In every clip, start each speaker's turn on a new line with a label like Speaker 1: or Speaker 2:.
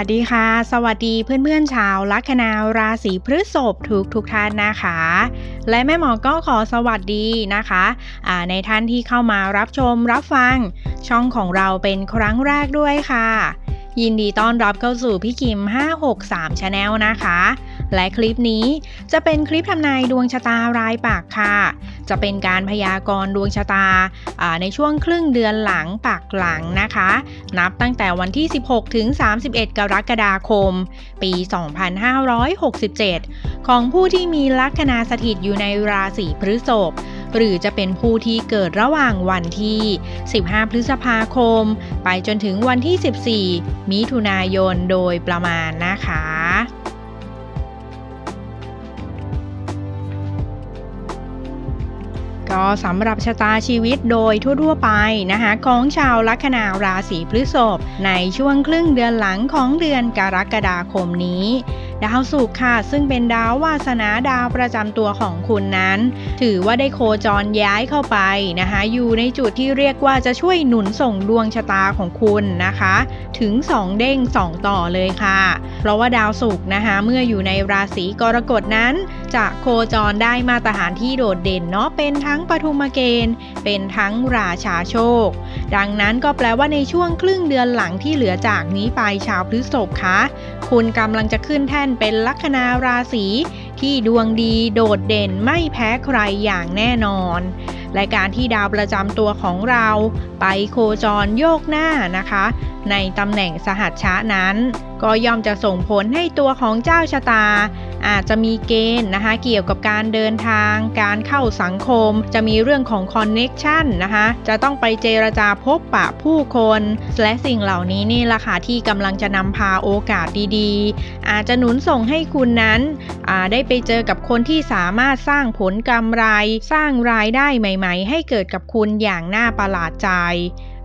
Speaker 1: วัสดีค่ะ สวัสดีเพื่อนๆชาวลัคนาราศีพฤษภทุกทุกท่านนะคะ และแม่หมอก็ขอสวัสดีนะคะะในท่านที่เข้ามารับชมรับฟัง ช่องของเราเป็นครั้งแรกด้วยค่ะ ยินดีต้อนรับเข้าสู่พี่คิม 563 Channel นะคะ และคลิปนี้จะเป็นคลิปทำนายดวงชะตารายปากค่ะ จะเป็นการพยากรณ์ดวงชะตาอ่าในช่วงครึ่งเดือนหลังปากหลังนะคะ นับตั้งแต่วันที่ 16 ถึง 31 กรกฎาคม ปี 2567 ของผู้ที่มีลัคนาสถิตอยู่ในราศีพฤษภ หรือจะเป็นผู้ที่เกิดระหว่างวันที่ 15 พฤษภาคม ไปจนถึงวันที่ 14 มิถุนายนโดยประมาณนะคะก็สำหรับชะตาชีวิตโดยทั่วๆไปนะคะของชาวลัคนาราศีพฤษภในช่วงครึ่งเดือนหลังของเดือนกรกฎาคมนี้ ดาวศุกร์ค่ะ ซึ่งเป็นดาววาสนาดาวประจำตัวของคุณนั้น ถือว่าได้โคจรย้ายเข้าไปนะคะ อยู่ในจุดที่เรียกว่าจะช่วยหนุนส่งดวงชะตาของคุณนะคะ ถึง 2 เด้ง 2 ต่อเลยค่ะ เพราะว่าดาวศุกร์นะคะ เมื่ออยู่ในราศีกรกฎนั้น จะโคจรได้มาตรฐานที่โดดเด่นเนาะเป็นทั้งปฐุมเกณฑ์ เป็นทั้งราชาโชค ดังนั้นก็แปลว่าในช่วงครึ่งเดือนหลังที่เหลือจากนี้ไปชาวพฤษภคะคุณกำลังจะขึ้นแท่นเป็นลัคนาราศีที่ดวงดีโดดเด่นไม่แพ้ใครอย่างแน่นอน และการที่ดาวประจำตัวของเราไปโคจรโยกหน้านะคะ ในตำแหน่งสหัชชะนั้น ก็ย่อมจะส่งผลให้ตัวของเจ้าชะตา อาจจะมีเกณฑ์นะคะเกี่ยวกับการเดินทาง การเข้าสังคม จะมีเรื่องของคอนเน็กชันนะคะจะต้องไปเจรจาพบปะผู้คน และสิ่งเหล่านี้นี่แหละค่ะที่กำลังจะนำพาโอกาสดีๆ อาจจะหนุนส่งให้คุณนั้นได้ไปเจอกับคนที่สามารถสร้างผลกำไร สร้างรายได้ใหม่ ๆ ให้เกิดกับคุณอย่างน่าประหลาดใจ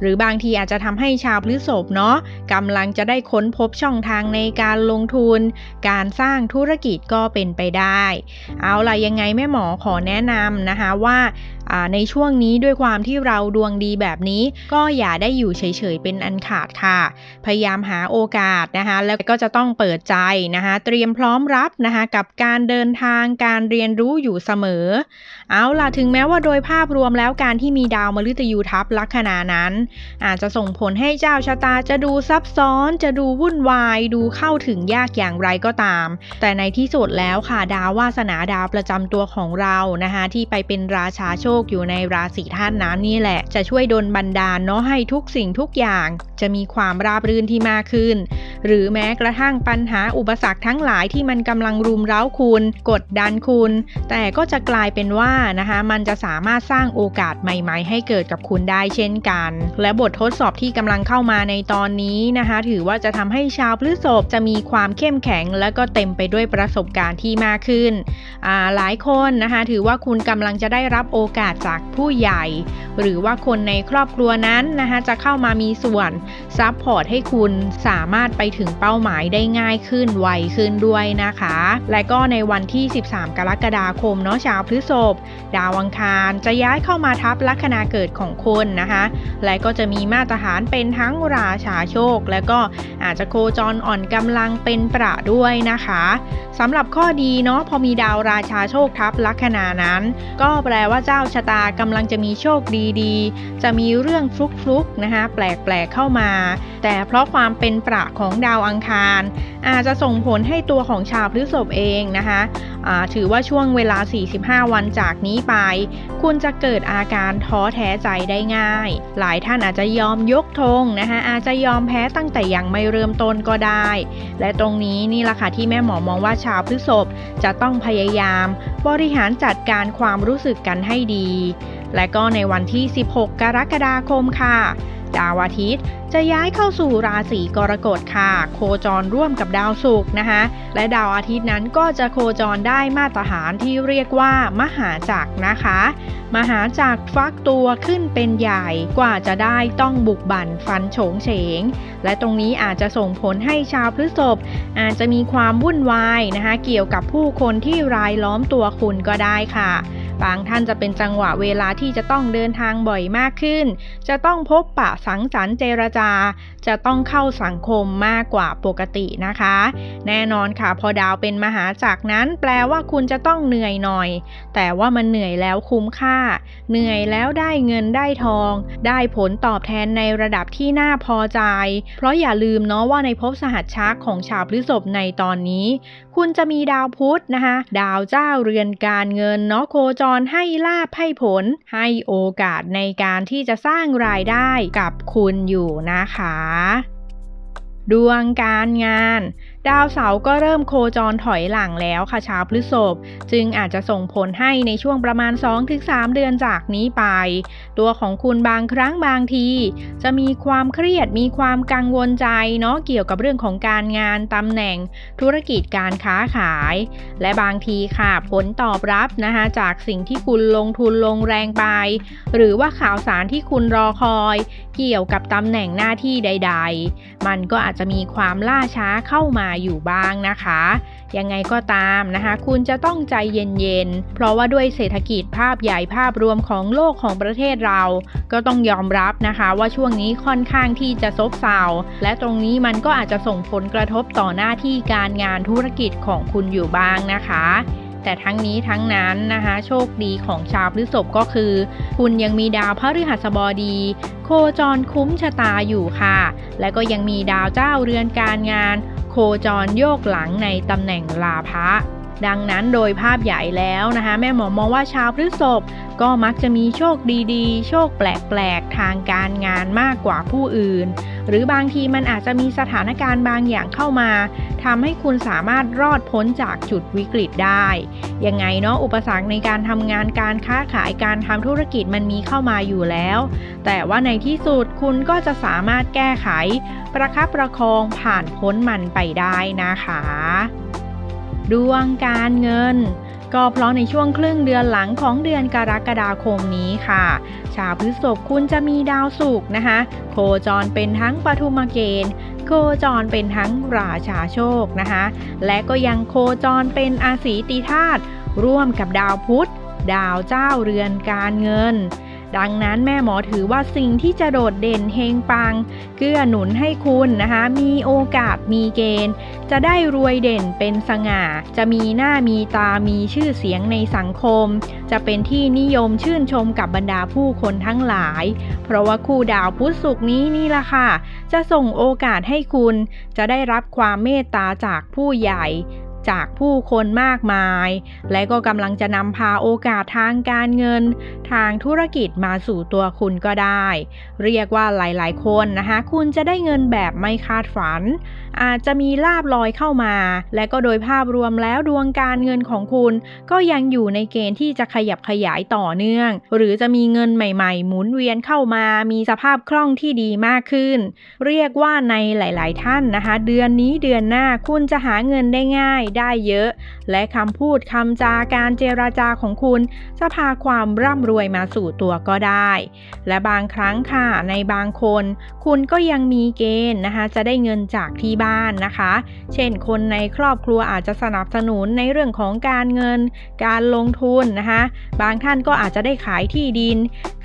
Speaker 1: หรือบางทีอาจจะทำให้ชาวพฤษภเนาะกำลังจะได้ค้นพบช่องทางในการลงทุน การสร้างธุรกิจก็เป็นไปได้ เอาล่ะยังไงแม่หมอขอแนะนำนะคะว่าอ่าในช่วงนี้ด้วยความที่เราดวงดีแบบนี้ ก็อย่าได้อยู่เฉยๆเป็นอันขาดค่ะ พยายามหาโอกาสนะคะแล้วก็จะต้องเปิดใจนะคะเตรียมพร้อมรับนะคะกับการเดินทางการเรียนรู้อยู่เสมอ เอาล่ะถึงแม้ว่าโดยภาพรวมแล้วการที่มีดาวมฤตยูทับลัคนานั้น อาจจะส่งผลให้เจ้าชะตาจะดูซับซ้อนจะดูวุ่นวาย ดูเข้าถึงยากอย่างไรก็ตาม แต่ในที่สุดแล้วค่ะดาววาสนาดาวประจำตัวของเรานะคะที่ไปเป็นราชาโชคอยู่ในราศีธาตุน้ำนี่แหละ จะช่วยดลบันดาลเนาะให้ทุกสิ่งทุกอย่าง จะมีความราบรื่นที่มากขึ้น หรือแม้กระทั่งปัญหาอุปสรรคทั้งหลายที่มันกำลังรุมเร้าคุณ กดดันคุณ แต่ก็จะกลายเป็นว่านะคะมันจะสามารถสร้างโอกาสใหม่ ๆ ให้เกิดกับคุณได้เช่นกัน และบททดสอบที่กำลังเข้ามาในตอนนี้นะคะ ถือว่าจะทำให้ชาวพฤษภจะมีความเข้มแข็ง และก็เต็มไปด้วยประสบการณ์ที่มากขึ้น หลายคนนะคะถือว่าคุณกำลังจะได้รับโอกาสจากผู้ใหญ่ หรือว่าคนในครอบครัวนั้นนะคะจะเข้ามามีส่วนซัพพอร์ตให้คุณสามารถไปถึงเป้าหมายได้ง่ายขึ้นไวขึ้นด้วยนะคะ และก็ในวันที่ 13 กรกฎาคมเนาะชาวพฤษภดาวอังคารจะย้ายเข้ามาทับลัคนาเกิดของคนนะคะ และก็จะมีมาตรฐานเป็นทั้งราชาโชค และก็อาจจะโคจรอ่อนกำลังเป็นประด้วยนะคะสำหรับข้อดีเนาะพอมีดาวราชาโชคทับลัคนานั้น ก็แปลว่าเจ้าชะตากำลังจะมีโชคดีๆ จะมีเรื่องฟลุกๆนะคะแปลกๆเข้ามา แต่เพราะความเป็นประของดาวอังคาร อาจจะส่งผลให้ตัวของชาวพฤษภเองนะคะถือว่าช่วงเวลา 45 วันจากนี้ไป คุณจะเกิดอาการท้อแท้ใจได้ง่าย หลายท่านอาจจะยอมยกธงนะคะอาจจะยอมแพ้ตั้งแต่ยังไม่เริ่มต้นก็ได้ และตรงนี้นี่แหละค่ะที่แม่หมอมองว่าชาวพฤษภจะต้องพยายาม บริหารจัดการความรู้สึกกันให้ดี และก็ในวันที่ 16 กรกฎาคมค่ะ ดาวอาทิตย์ จะย้ายเข้าสู่ราศีกรกฎค่ะ โคจรร่วมกับดาวศุกร์นะคะ และดาวอาทิตย์นั้นก็จะโคจรได้มาตรฐานที่เรียกว่ามหาจักรนะคะ มหาจักรฟักตัวขึ้นเป็นใหญ่กว่าจะได้ต้องบุกบั่นฟันโฉงเฉง และตรงนี้อาจจะส่งผลให้ชาวพฤษภอาจจะมีความวุ่นวายนะคะ เกี่ยวกับผู้คนที่รายล้อมตัวคุณก็ได้ค่ะ บางท่านจะเป็นจังหวะเวลาที่จะต้องเดินทางบ่อยมากขึ้น จะต้องพบปะสังสรรค์เจรจา จะต้องเข้าสังคมมากกว่าปกตินะคะ แน่นอนค่ะพอดาวเป็นมหาจักรนั้น แปลว่าคุณจะต้องเหนื่อยหน่อย แต่ว่ามันเหนื่อยแล้วคุ้มค่า เหนื่อยแล้วได้เงินได้ทอง ได้ผลตอบแทนในระดับที่น่าพอใจ เพราะอย่าลืมเนาะว่าในภพสหัสชักของชาวพฤษภในตอนนี้ คุณจะมีดาวพุธนะคะ ดาวเจ้าเรือนการเงินเนาะโคจรให้ลาบให้ผล ให้โอกาสในการที่จะสร้างรายได้กับคุณอยู่นะคะ ดวงการงาน ดาวเสาร์ก็เริ่มโคจรถอยหลังแล้วค่ะชาวพฤษภจึงอาจจะส่งผลให้ในช่วงประมาณ 2-3 เดือนจากนี้ไป ตัวของคุณบางครั้งบางที จะมีความเครียดมีความกังวลใจเนาะเกี่ยวกับเรื่องของการงานตำแหน่งธุรกิจการค้าขาย และบางทีค่ะผลตอบรับนะคะจากสิ่งที่คุณลงทุนลงแรงไป หรือว่าข่าวสารที่คุณรอคอย เกี่ยวกับตำแหน่งหน้าที่ใด ๆ มันก็อาจจะมีความล่าช้าเข้ามาอยู่บ้างนะคะ ยังไงก็ตามนะคะ คุณจะต้องใจเย็นๆ เพราะว่าด้วยเศรษฐกิจภาพใหญ่ภาพรวมของโลกของประเทศเรา ก็ต้องยอมรับนะคะว่าช่วงนี้ค่อนข้างที่จะซบเซาและตรงนี้มันก็อาจจะส่งผลกระทบต่อหน้าที่การงานธุรกิจของคุณอยู่บ้างนะคะแต่ทั้งนี้ทั้งนั้นนะคะ โชคดีของชาวพฤษภก็คือ คุณยังมีดาวพฤหัสบดี โคจรคุ้มชะตาอยู่ค่ะ และก็ยังมีดาวเจ้าเรือนการงาน โคจรโยกหลังในตำแหน่งลาภะ ดังนั้นโดยภาพใหญ่แล้วนะคะ แม่หมอมองว่าชาวพฤษภก็มักจะมีโชคดีๆ โชคแปลกๆ ทางการงานมากกว่าผู้อื่น หรือบางทีมันอาจจะมีสถานการณ์บางอย่างเข้ามาทำให้คุณสามารถรอดพ้นจากจุดวิกฤตได้ ยังไงเนาะอุปสรรคในการทำงานการค้าขายการทำธุรกิจมันมีเข้ามาอยู่แล้ว แต่ว่าในที่สุดคุณก็จะสามารถแก้ไข ประคับประคองผ่านพ้นมันไปได้นะคะ ดวงการเงิน ก็เพราะในช่วงครึ่งเดือนหลังของเดือนกรกฎาคมนี้ค่ะ ชาวพฤษภคุณจะมีดาวศุกร์นะคะ โคจรเป็นทั้งปฐุมเกณฑ์โคจรเป็นทั้งราชาโชคนะคะ และก็ยังโคจรเป็นอาศีติธาตุร่วมกับดาวพุธ ดาวเจ้าเรือนการเงิน ดังนั้นแม่หมอถือว่าสิ่งที่จะโดดเด่นเฮงปัง เกื้อหนุนให้คุณนะคะ มีโอกาสมีเกณฑ์ จะได้รวยเด่นเป็นสง่า จะมีหน้ามีตามีชื่อเสียงในสังคม จะเป็นที่นิยมชื่นชมกับบรรดาผู้คนทั้งหลาย เพราะว่าคู่ดาวพุธศุกร์นี้นี่ล่ะค่ะ จะส่งโอกาสให้คุณ จะได้รับความเมตตาจากผู้ใหญ่ จากผู้คนมากมาย และก็กำลังจะนำพาโอกาสทางการเงิน ทางธุรกิจมาสู่ตัวคุณก็ได้ เรียกว่าหลายๆ คนนะคะคุณจะได้เงินแบบไม่คาดฝัน อาจจะมีลาบลอยเข้ามา และก็โดยภาพรวมแล้วดวงการเงินของคุณ ก็ยังอยู่ในเกณฑ์ที่จะขยับขยายต่อเนื่อง หรือจะมีเงินใหม่ๆ หมุนเวียนเข้ามา มีสภาพคล่องที่ดีมากขึ้น เรียกว่าในหลาย ๆ ท่านนะคะ เดือนนี้เดือนหน้าคุณจะหาเงินได้ง่ายได้เยอะ และคำพูดคำจาการเจราจาของคุณ จะพาความร่ำรวยมาสู่ตัวก็ได้ และบางครั้งค่ะในบางคน คุณก็ยังมีเกณฑ์นะคะจะได้เงินจากที่บ้านนะคะ เช่นคนในครอบครัวอาจจะสนับสนุนในเรื่องของการเงิน การลงทุนนะคะบางท่านก็อาจจะได้ขายที่ดิน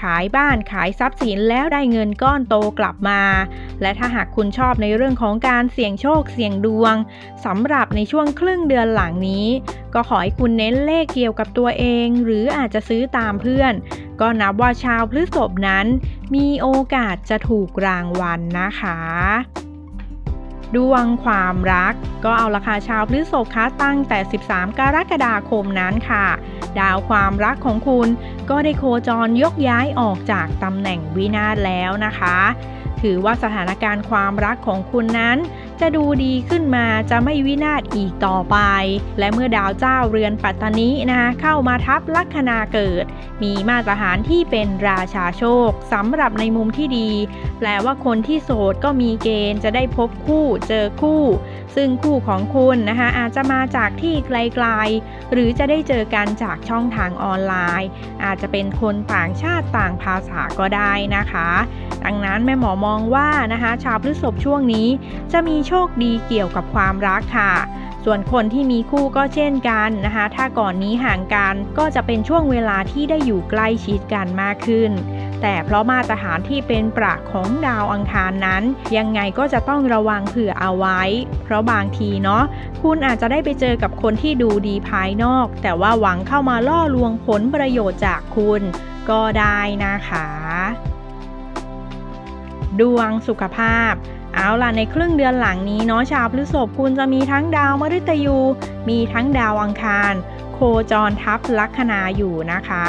Speaker 1: ขายบ้านขายทรัพย์สินแล้วได้เงินก้อนโตกลับมา และถ้าหากคุณชอบในเรื่องของการเสี่ยงโชคเสี่ยงดวงสำหรับในช่วงครึ่งเดือนหลังนี้ ก็ขอให้คุณเน้นเลขเกี่ยวกับตัวเอง หรืออาจจะซื้อตามเพื่อน ก็นับว่าชาวพฤษภนั้น มีโอกาสจะถูกรางวัลนะคะดวงความรัก ก็เอาราคาชาวพฤษภคะตั้งแต่ 13 กรกฎาคมนั้นค่ะ ดาวความรักของคุณก็ได้โคจรยกย้ายออกจากตำแหน่งวินาศแล้วนะคะ ถือว่าสถานการณ์ความรักของคุณนั้น จะดูดีขึ้นมาจะไม่วินาศอีกต่อไป และเมื่อดาวเจ้าเรือนปัตตานีนะคะเข้ามาทับลัคนาเกิด มีมาตรฐานที่เป็นราชาโชคสำหรับในมุมที่ดี แปลว่าคนที่โสดก็มีเกณฑ์จะได้พบคู่เจอคู่ ซึ่งคู่ของคุณนะคะอาจจะมาจากที่ไกลๆ หรือจะได้เจอกันจากช่องทางออนไลน์ อาจจะเป็นคนต่างชาติต่างภาษาก็ได้นะคะ ดังนั้นแม่หมอมองว่านะคะชาวพฤษภช่วงนี้จะมีโชคดีเกี่ยวกับความรักค่ะ ส่วนคนที่มีคู่ก็เช่นกันนะคะ ถ้าก่อนนี้ห่างกันก็จะเป็นช่วงเวลาที่ได้อยู่ใกล้ชิดกันมากขึ้น แต่เพราะมาตรฐานที่เป็นประของดาวอังคารนั้น ยังไงก็จะต้องระวังเผื่อเอาไว้ เพราะบางทีเนาะคุณอาจจะได้ไปเจอกับคนที่ดูดีภายนอก แต่ว่าหวังเข้ามาล่อลวงผลประโยชน์จากคุณ ก็ได้นะคะ ดวงสุขภาพ เอาล่ะในครึ่งเดือนหลังนี้เนาะชาวพฤษภคุณจะมีทั้งดาวมฤตยู มีทั้งดาวอังคาร โคจรทับลัคนาอยู่นะคะ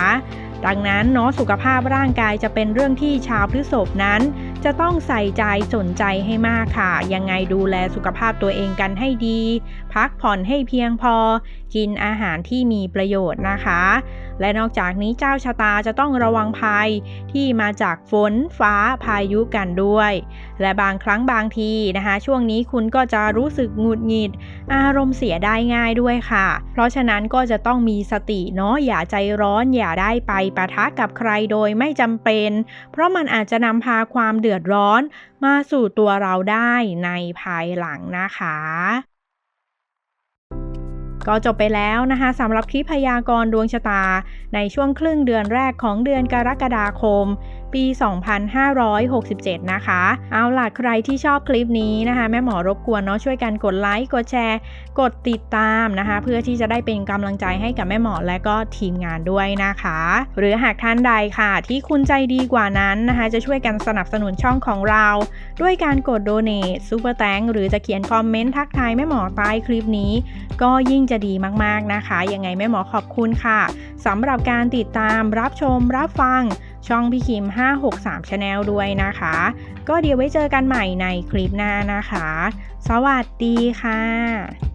Speaker 1: ดังนั้นเนาะสุขภาพร่างกายจะเป็นเรื่องที่ชาวพฤษภนั้น จะต้องใส่ใจสนใจให้มากค่ะ ยังไงดูแลสุขภาพตัวเองกันให้ดี พักผ่อนให้เพียงพอ กินอาหารที่มีประโยชน์นะคะ และนอกจากนี้เจ้าชะตาจะต้องระวังภัยที่มาจากฝนฟ้าพายุกันด้วย และบางครั้งบางทีนะคะ ช่วงนี้คุณก็จะรู้สึกหงุดหงิด อารมณ์เสียได้ง่ายด้วยค่ะ เพราะฉะนั้นก็จะต้องมีสติเนาะอย่าใจร้อนอย่าได้ไปปะทะกับใครโดยไม่จำเป็น เพราะมันอาจจะนำพาความเดือดร้อนมาสู่ตัวเราได้ในภายหลังนะคะก็จบไปแล้วนะคะสำหรับคลิปพยากรณ์ดวงชะตา ในช่วงครึ่งเดือนแรกของเดือนกรกฎาคม ปี 2567 นะคะ เอาล่ะใครที่ชอบคลิปนี้นะคะ แม่หมอรบกวนเนาะช่วยกันกดไลค์กดแชร์ กดติดตามนะคะ เพื่อที่จะได้เป็นกำลังใจให้กับแม่หมอและก็ทีมงานด้วยนะคะ หรือหากท่านใดค่ะที่คุณใจดีกว่านั้นนะคะ จะช่วยกันสนับสนุนช่องของเรา ด้วยการกดโดเน a ซูเปอร์แตงหรือจะเขียนคอมเมนต์ทักทายแม่หมอใต้คลิปนี้ ก็ยิ่งจะดีมากๆนะคะ ยังไงแม่หมอขอบคุณค่ะสำหรับการติดตามรับชมรับฟัง ช่องพี่คิม 563 Channel ด้วยนะคะ ก็เดี๋ยวไว้เจอกันใหม่ในคลิปหน้านะคะ สวัสดีค่ะ